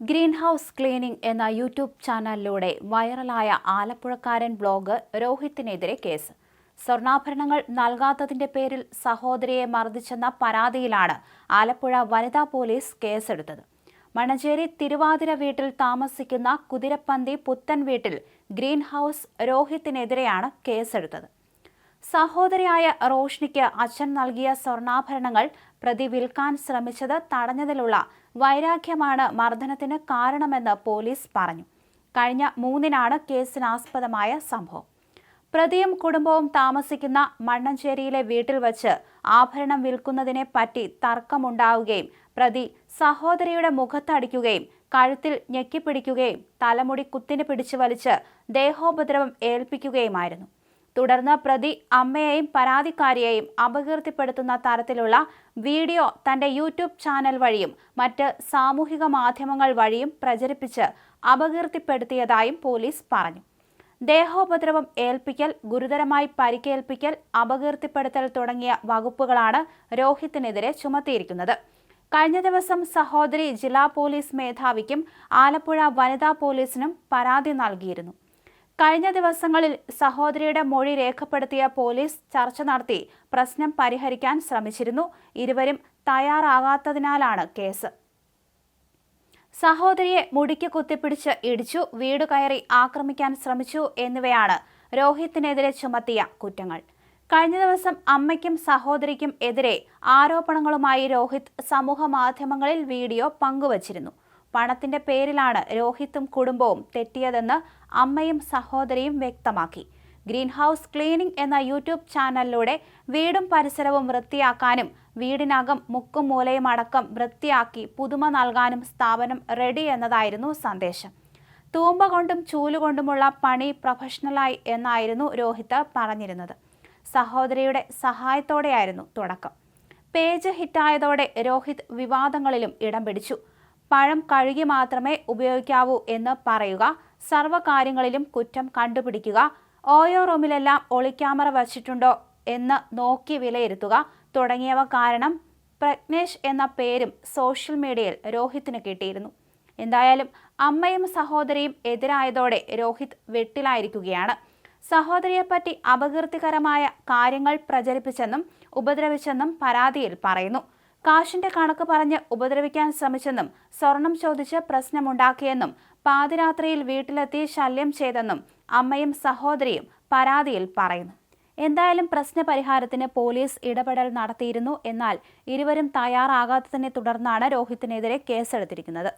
Green house cleaning എന്ന YouTube ചാനലിലൂടെ വൈറലായ ആലപ്പുഴക്കാരൻ ബ്ലോഗ് രോഹിത്തിനെതിരെ കേസ്. സ്വർണാഭരണങ്ങൾ നൽകാത്തതിന്റെ പേരിൽ സഹോദരിയെ മർദ്ദിച്ചെന്ന പരാതിയിലാണ് ആലപ്പുഴ വനിതാ പോലീസ് കേസെടുത്തത്. മണഞ്ചേരി തിരുവാതിര വീട്ടിൽ താമസിക്കുന്ന കുതിരപ്പന്തി പുത്തൻ വീട്ടിൽ ഗ്രീൻ ഹൗസ് രോഹിത്തിനെതിരെയാണ് കേസെടുത്തത്. സഹോദരിയായ റോഷ്നിക്ക് അച്ഛൻ നൽകിയ സ്വർണാഭരണങ്ങൾ പ്രതി വിൽക്കാൻ ശ്രമിച്ചത് തടഞ്ഞതിലുള്ള വൈരാഗ്യമാണ് മർദ്ദനത്തിന് കാരണമെന്ന് പോലീസ് പറഞ്ഞു. കഴിഞ്ഞ മൂന്നിനാണ് കേസിനാസ്പദമായ സംഭവം. പ്രതിയും കുടുംബവും താമസിക്കുന്ന മണ്ണഞ്ചേരിയിലെ വീട്ടിൽ വച്ച് ആഭരണം വിൽക്കുന്നതിനെ പറ്റി തർക്കമുണ്ടാവുകയും പ്രതി സഹോദരിയുടെ മുഖത്തടിക്കുകയും കഴുത്തിൽ ഞെക്കിപ്പിടിക്കുകയും തലമുടി കുത്തിന് പിടിച്ചു വലിച്ച് ദേഹോപദ്രവം ഏൽപ്പിക്കുകയുമായിരുന്നു. തുടർന്ന് പ്രതി അമ്മയെയും പരാതിക്കാരിയെയും അപകീർത്തിപ്പെടുത്തുന്ന തരത്തിലുള്ള വീഡിയോ തന്റെ യൂട്യൂബ് ചാനൽ വഴിയും മറ്റ് സാമൂഹിക മാധ്യമങ്ങൾ വഴിയും പ്രചരിപ്പിച്ച് അപകീർത്തിപ്പെടുത്തിയതായും പോലീസ് പറഞ്ഞു. ദേഹോപദ്രവം ഏൽപ്പിക്കൽ ഗുരുതരമായി പരിക്കേൽപ്പിക്കൽ അപകീർത്തിപ്പെടുത്തൽ തുടങ്ങിയ വകുപ്പുകളാണ് രോഹിത്തിനെതിരെ ചുമത്തിയിരിക്കുന്നത്. കഴിഞ്ഞ ദിവസം സഹോദരി ജില്ലാ പോലീസ് മേധാവിക്കും ആലപ്പുഴ വനിതാ പോലീസിനും പരാതി നൽകിയിരുന്നു. കഴിഞ്ഞ ദിവസങ്ങളിൽ സഹോദരിയുടെ മൊഴി രേഖപ്പെടുത്തിയ പോലീസ് ചർച്ച നടത്തി പ്രശ്നം പരിഹരിക്കാൻ ശ്രമിച്ചിരുന്നു. ഇരുവരും തയ്യാറാകാത്തതിനാലാണ് കേസ്. സഹോദരിയെ മുടിക്ക് കുത്തിപ്പിടിച്ച് ഇടിച്ചു വീട് കയറി ആക്രമിക്കാൻ ശ്രമിച്ചു എന്നിവയാണ് രോഹിത്തിനെതിരെ ചുമത്തിയ കുറ്റങ്ങൾ. കഴിഞ്ഞ ദിവസം അമ്മയ്ക്കും സഹോദരിക്കും എതിരെ ആരോപണങ്ങളുമായി രോഹിത് സമൂഹ മാധ്യമങ്ങളിൽ വീഡിയോ പങ്കുവച്ചിരുന്നു. പണത്തിന്റെ പേരിലാണ് രോഹിത്തും കുടുംബവും തെറ്റിയതെന്ന് അമ്മയും സഹോദരിയും വ്യക്തമാക്കി. ഗ്രീൻ ഹൗസ് ക്ലീനിംഗ് എന്ന യൂട്യൂബ് ചാനലിലൂടെ വീടും പരിസരവും വൃത്തിയാക്കാനും വീടിനകം മുക്കും മൂലയും അടക്കം വൃത്തിയാക്കി പുതുമ നൽകാനും സ്ഥാപനം റെഡി എന്നതായിരുന്നു സന്ദേശം. തൂമ്പ കൊണ്ടും ചൂലുകൊണ്ടുമുള്ള പണി പ്രൊഫഷണലായി എന്നായിരുന്നു രോഹിത് പറഞ്ഞിരുന്നത്. സഹോദരിയുടെ സഹായത്തോടെയായിരുന്നു തുടക്കം. പേജ് ഹിറ്റായതോടെ രോഹിത് വിവാദങ്ങളിലും ഇടം പിടിച്ചു. പഴം കഴുകി മാത്രമേ ഉപയോഗിക്കാവൂ എന്ന് പറയുക. സർവകാര്യങ്ങളിലും കുറ്റം കണ്ടുപിടിക്കുക. ഓയോ റൂമിലെല്ലാം ഒളിക്യാമറ വച്ചിട്ടുണ്ടോ എന്ന് നോക്കി വിലയിരുത്തുക. തുടങ്ങിയവ കാരണം പ്രജ്ഞേഷ് എന്ന പേരും സോഷ്യൽ മീഡിയയിൽ രോഹിത്തിന് കിട്ടിയിരുന്നു. എന്തായാലും അമ്മയും സഹോദരിയും എതിരായതോടെ രോഹിത് വെട്ടിലായിരിക്കുകയാണ്. സഹോദരിയെപ്പറ്റി അപകീർത്തികരമായ കാര്യങ്ങൾ പ്രചരിപ്പിച്ചെന്നും ഉപദ്രവിച്ചെന്നും പരാതിയിൽ പറയുന്നു. കാശിന്റെ കണക്ക് പറഞ്ഞ് ഉപദ്രവിക്കാൻ ശ്രമിച്ചെന്നും സ്വർണം ചോദിച്ച് പ്രശ്നമുണ്ടാക്കിയെന്നും പാതിരാത്രിയിൽ വീട്ടിലെത്തി ശല്യം ചെയ്തെന്നും അമ്മയും സഹോദരിയും പരാതിയിൽ പറയുന്നു. എന്തായാലും പ്രശ്നപരിഹാരത്തിന് പോലീസ് ഇടപെടൽ നടത്തിയിരുന്നു. എന്നാൽ ഇരുവരും തയ്യാറാകാത്തതിനെ തുടർന്നാണ് രോഹിത്തിനെതിരെ കേസെടുത്തിരിക്കുന്നത്.